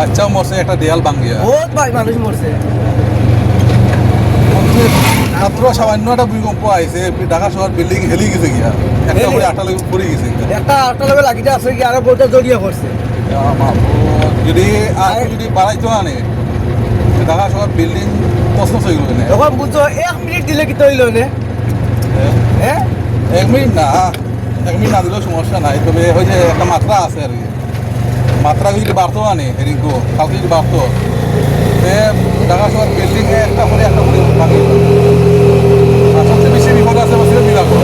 বাচ্চাও মরছে একটা দেয়াল ভাঙ্গিয়া বহুত ভাই মানুষ মরছে। মাত্র সামান্য একটা ভূমিকম্প আইছে ঢাকা শহর বিল্ডিং হেলি গেছে গিয়া। একটা? করে আটটা লাগে পড়ে গেছে। একটা আটটা লগে লাগিতে আছে কি আরও বহুত জড়িয়ে পড়ছে। যদি যদি বাড়াইতো আনে ঢাকা শহর বিল্ডিং তসন হয়ে গেল না এখন বুঝছ এক মিনিট দিলে কি তৈল নে হ্যাঁ? এক মিনিট না এক মিনিট না দিলেও সমস্যা নাই তবে ওই যে একটা মাত্রা আছে আর কি। মাত্রা যদি বাড়তো আনে হেরিংকো কালকে যদি বাড়তো ঢাকা শহর বিল্ডিং একটা করে একটা করে ভাঙি আর সবচেয়ে বেশি বিপদ আছে বলছিল মিরাকল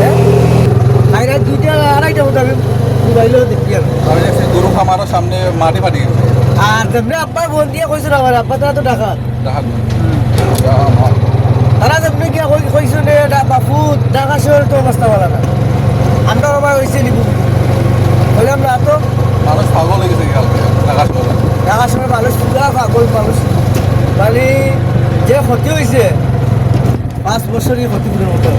হ্যাঁ? গরু খামারও সামনে মাটি ফাটি গেছে আর তেমনি আব্বার বোন দিয়ে কইছিল আমার আব্বা তারা তো ঢাকা ঢাকা তারা তেমনি গিয়া কই কইছো নে ডা- বাপু ঢাকা শহর তো অবস্থা ভালো না। হয়েছে নিবু? বললাম না তো মানুষ পাগল হয়ে গেছে ঢাকা শহরে মানুষ পুরা পাগল মানুষ। মানে যে ক্ষতি হয়েছে পাঁচ বছরই ক্ষতিপূরণ মতো।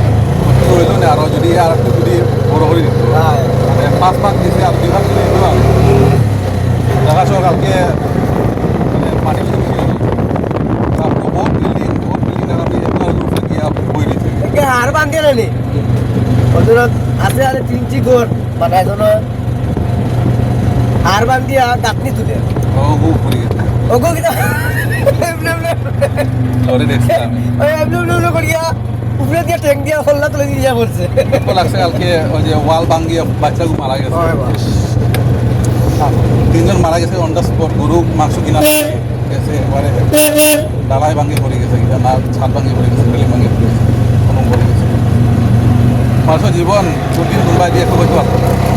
হইল না আরও যদি আর একটু যদি বড় করে দিত হ্যাঁ। মানে পাঁচ পাঁচ দিছে আর দুই ভাগ করে দিত ঢাকা শহর কালকে মানে পানি আর বান্ধে ওদের আছে আরে তিনটি গোর বানাই জন হার বান্ধিয়া গাঁথনি তুলে ও গু পড়ে গেছে। ওগো কিনা এমনি এমনি লরে দেখছি আমি ওই এমনি এমনি এমনি করিয়া উপরে দিয়ে ট্যাঙ্ক দিয়া হল্লা তুলে দিয়ে পড়ছে লাগছে কালকে ওই যে ওয়াল ভাঙ্গিয়ে বাচ্চাগুলো মারা গেছে। তিনজন মারা গেছে অন দ্য স্পট গরু মাংস কিনা গেছে এবারে ডালাই ভাঙ্গি পড়ে গেছে কিনা না ছাদ ভাঙ্গি পড়ে গেছে বেলি ভাঙ্গি পড়ে গেছে। মানুষের জীবন কোনদিন কোনবাই দিয়ে খুব হইতে পারতো না।